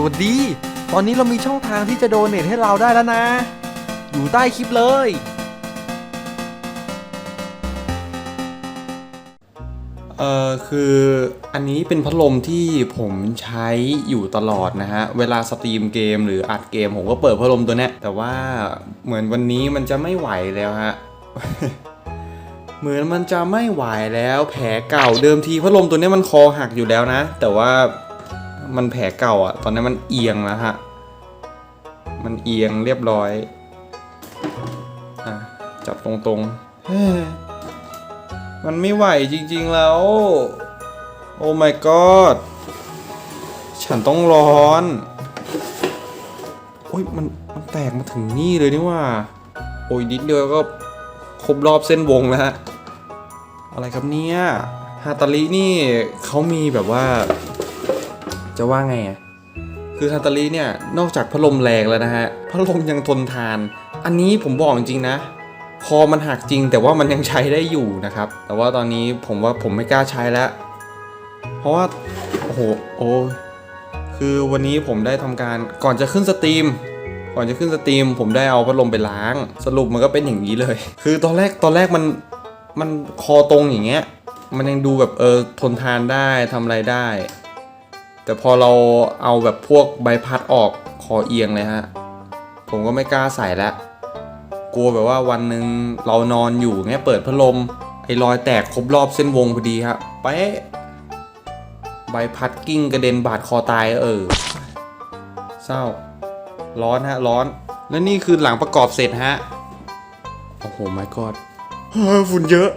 สวัสดี ตอนนี้เรามีช่องทางที่จะโดเนทให้เราได้แล้วนะ อยู่ใต้คลิปเลย เอ่อคืออันนี้เป็นพัดลมที่ผมใช้อยู่ตลอดนะฮะ เวลาสตรีมเกมหรืออัดเกมผมก็เปิดพัดลมตัวเนี้ย แต่ว่าเหมือนวันนี้มันจะไม่ไหวแล้วฮะ เหมือนมันจะไม่ไหวแล้ว แผลเก่าเดิมทีพัดลมตัวเนี้ยมันคอหักอยู่แล้วนะ แต่ว่า มันแผลเก่าอะตอนนี้มันเอียงแล้วฮะ มันเอียงเรียบร้อยอะจับตรงๆ มันไม่ไหวจริงๆแล้ว โอ้ my god ฉันต้องร้อนโอ้ยมันมันแตกมาถึงนี่เลยนี่ว่า โอ้ยนิดเดียวก็ครบรอบเส้นวงแล้วฮะ อะไรครับเนี่ยฮาตาลินี่เขามีแบบว่า จะว่าไงอะคือฮาตาลิเนี่ยนอกจากพัดลมแรงแล้วนะฮะพัดลมยังทนทาน อันนี้ผมบอกจริงๆนะ คอมันหักจริงแต่ว่ามันยังใช้ได้อยู่นะครับ แต่ว่าตอนนี้ผมว่าผมไม่กล้าใช้แล้ว เพราะว่าโอ้โหโอ้คือวันนี้ผมได้ทำการก่อนจะขึ้นสตรีม ก่อนจะขึ้นสตรีม ผมได้เอาพัดลมไปล้าง สรุปมันก็เป็นอย่างนี้เลย คือตอนแรกตอนแรกมันมันคอตรงอย่างเงี้ย มันยังดูแบบเออทนทานได้ทำอะไรได้ แต่พอเราเอาแบบพวกใบพัดออกคอเอียงเลยฮะ ผมก็ไม่กล้าใส่แล้วกลัวแบบว่าวันหนึ่งเรานอนอยู่เงี้ยเปิดพัดลม ไอ้รอยแตกครบรอบเส้นวงพอดีครับเป๊ะใบพัดกิ้งกระเด็นบาดคอตายเออ เศร้า ร้อนฮะ ร้อน และนี่คือหลังประกอบเสร็จฮะ โอ้โห my god เฮ้ยฝุ่นเยอะ